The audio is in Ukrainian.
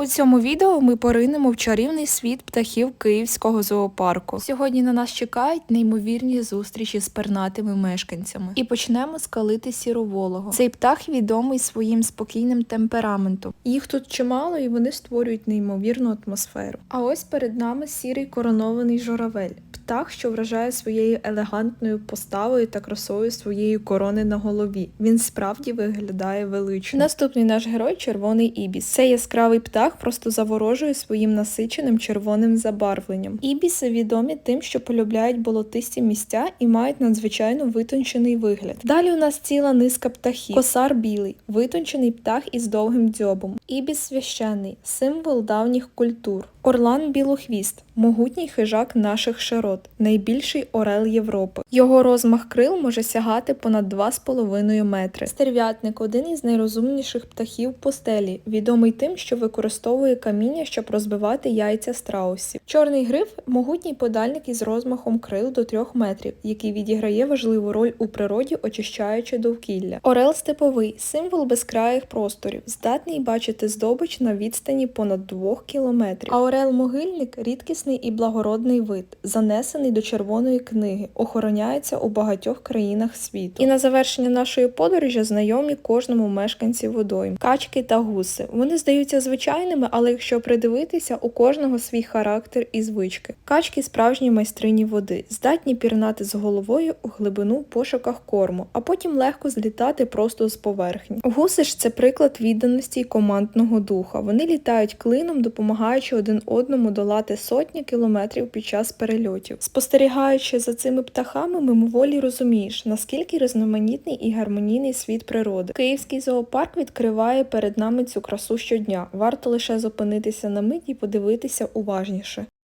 У цьому відео ми поринемо в чарівний світ птахів Київського зоопарку. Сьогодні на нас чекають неймовірні зустрічі з пернатими мешканцями. І почнемо з калити сіроволого. Цей птах відомий своїм спокійним темпераментом. Їх тут чимало, і вони створюють неймовірну атмосферу. А ось перед нами сірий коронований журавель. Птах, що вражає своєю елегантною поставою та красою своєї корони на голові. Він справді виглядає велично. Наступний наш герой червоний ібіс. Цей яскравий птах просто заворожує своїм насиченим червоним забарвленням. Ібіси відомі тим, що полюбляють болотисті місця і мають надзвичайно витончений вигляд. Далі у нас ціла низка птахів. Косар білий, витончений птах із довгим дзьобом. Ібіс священний, символ давніх культур. Орлан білохвіст, могутній хижак наших широт, найбільший орел Європи. Його розмах крил може сягати понад 2,5 метри. Стерв'ятник один із найрозумніших птахів постелі, відомий тим, що використовує каміння, щоб розбивати яйця страусів. Чорний гриф могутній подальник із розмахом крил до 3 метрів, який відіграє важливу роль у природі, очищаючи довкілля. Орел степовий символ безкраїх просторів, здатний бачити здобич на відстані понад 2 кілометрів. А Орел-могильник рідкісний і благородний вид, занесений до червоної книги, охороняється у багатьох країнах світу. І на завершення нашої подорожі знайомі кожному мешканці водойм. Качки та гуси. Вони здаються звичайними, але якщо придивитися, у кожного свій характер і звички. Качки справжні майстрині води, здатні пірнати з головою у глибину в пошуках корму, а потім легко злітати просто з поверхні. Гуси ж це приклад відданості й командного духа. Вони літають клином, допомагаючи один одному долати сотні кілометрів під час перельотів. Спостерігаючи за цими птахами, мимоволі розумієш, наскільки різноманітний і гармонійний світ природи. Київський зоопарк відкриває перед нами цю красу щодня. Варто лише зупинитися на мить і подивитися уважніше.